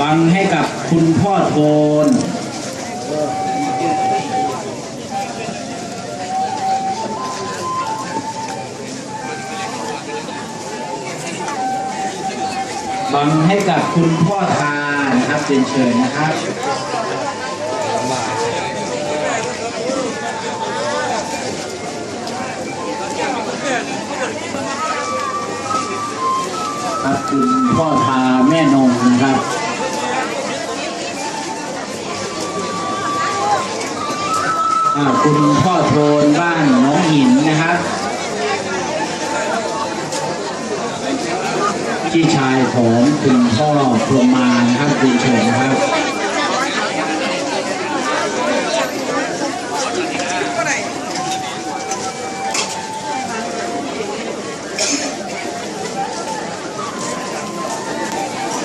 บังให้กับคุณพ่อโทน บังให้กับคุณพ่อทานะครับเป็นเชิญนะครับ ครับคุณพ่อทาแม่นงนะครับคุณพ่อโทนบ้านน้องหินนะครับพี่ชายของคุณพ่อพรหมานะครับคุณเฉินะครับ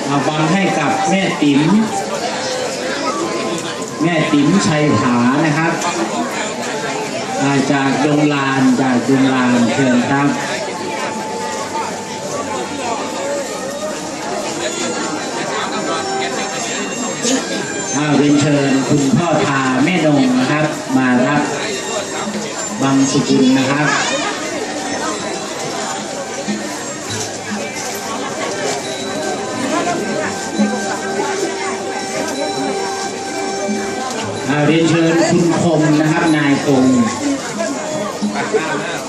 เอาบังให้กับแม่ ติ๋มแม่ติ๋มชัยผานะครับาจากดงลานจากดงลานเชิญครับอาเรียนเชิญคุณพ่อทาแม่นงนะครับ มารับบังสุกุลนะครับ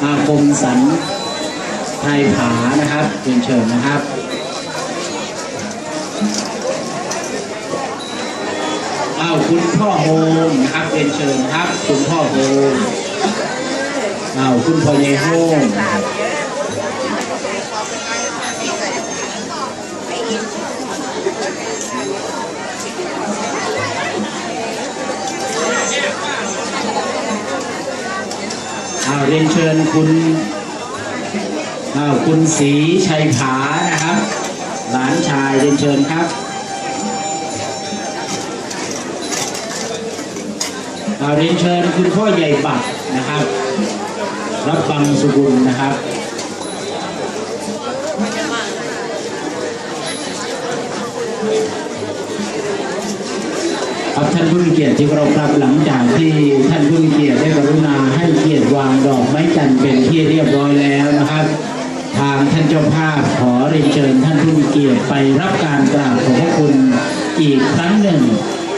อาคมสันไทยผานะครับเรียนเชิญนะครับอ้าวคุณพ่อโฮมนะครับเรียนเชิญครับ คุณพ่อโฮมอ้าวคุณพ่อเยโฮม เรียนเชิญคุณอ้าวคุณศรีชัยผานะครับ หลานชายเรียนเชิญครับเอาเรียนเชิญคุณพ่อใหญ่บัตรนะครับ รับบังสุกุลนะครับ ท่านผู้มีเกียรติที่เคารพครับหลังจากที่ท่านผู้มีเกียรติได้กรุณาให้เกียรติวางดอกไม้จันทร์เป็นที่เรียบร้อยแล้วนะครับ ทางท่านเจ้าภาพขอเรียนเชิญท่านผู้มีเกียรติไปรับการกราบขอบพระคุณอีกครั้งหนึ่ง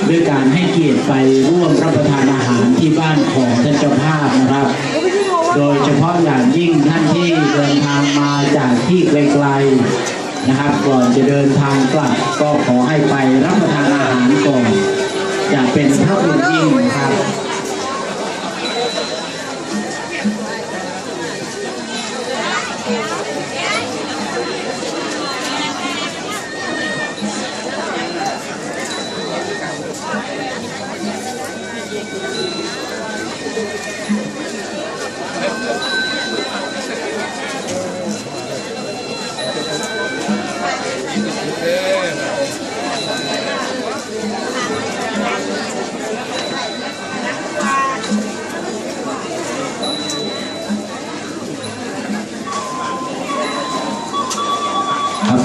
ด้วยการให้เกียรติไปร่วมรับประทานอาหารที่บ้านของท่านเจ้าภาพนะครับ โดยเฉพาะอย่างยิ่งท่านที่เดินทางมาจากที่ไกลๆนะครับ ก่อนจะเดินทางกลับก็ขอให้ไปรับ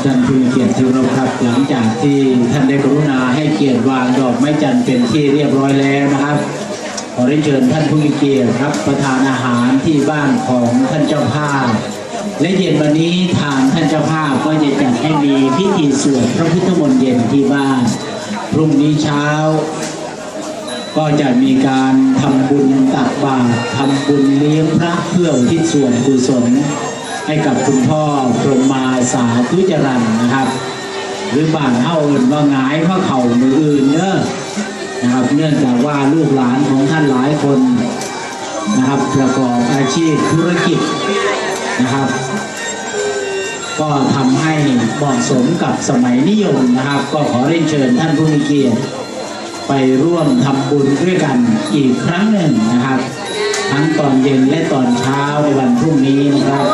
ท่านผู้มีเกียรติที่เคารพครับ หลังจากที่ท่านได้กรุณาให้เกียรติวางดอกไม้จันทร์เป็นที่เรียบร้อยแล้วนะครับ ขอเรียนเชิญท่านผู้มีเกียรติรับประทานอาหารที่บ้านของท่านเจ้าภาพ และเย็นวันนี้ทางท่านเจ้าภาพก็จะจัดให้มีพิธีสวดพระพุทธมนต์เย็นที่บ้าน พรุ่งนี้เช้า ก็จะมีการทำบุญตักบาตรทำบุญเลี้ยงพระเพื่อที่ส่วนกุศล ให้กับคุณพ่อพรหมาสาธุจรันนะครับ หรือบานเฮาเอินว่าหงายพระเข่ามืออื่นเนอะนะครับเนื่องจากว่าลูกหลานของท่านหลายคนนะครับ ประกอบอาชีพธุรกิจนะครับ ก็ทำให้เหมาะสมกับสมัยนิยมนะครับ ก็ขอเรียนเชิญท่านผู้มีเกียรติไปร่วมทำบุญด้วยกันอีกครั้งหนึ่งนะครับ ทั้งตอนเย็นและตอนเช้าในวันพรุ่งนี้นะครับ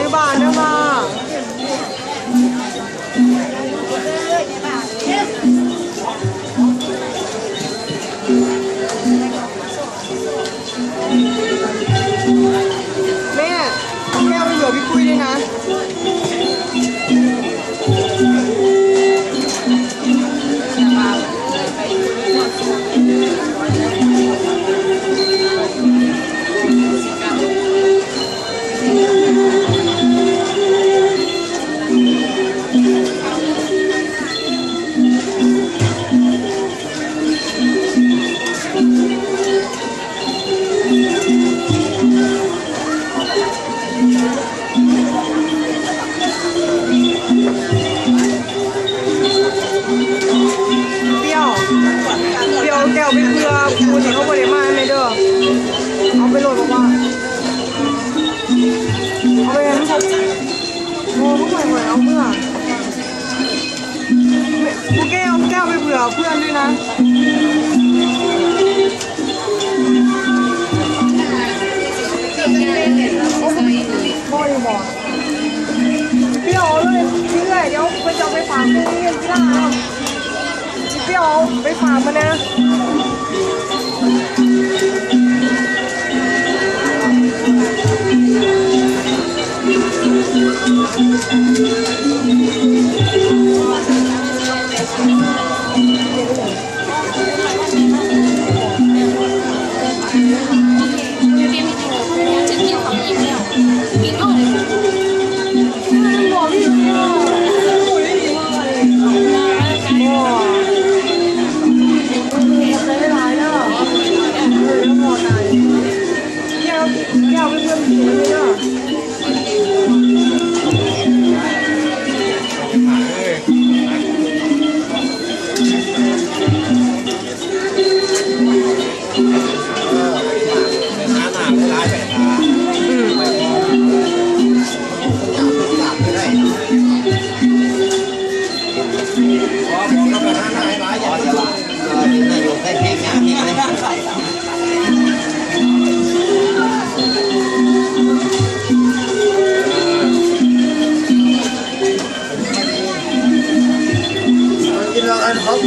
挺板正吧 ไปเพื่อผู้ที่เขาบริมาไม่เด้อเอาไปโหลดบอกว่าเอาไปนั้นครับโอ้พวม่ไหม่เอาเมื่อกูแก้วแก้วไปเบื่อเพื่อนด้วยนะโอ้โหโอ้ยบอกพี่อ๋อเลยเรื่อยเดี๋ยวไปจะไปฝากเพื่อนที่ร้านพี่อ๋อไปฝากมานะ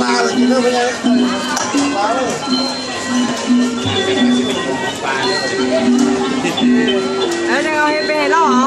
ปลาเลยกินเรื่องเป็นไงปลาเลยแล้วจะเอาให้ไปให้เราเอา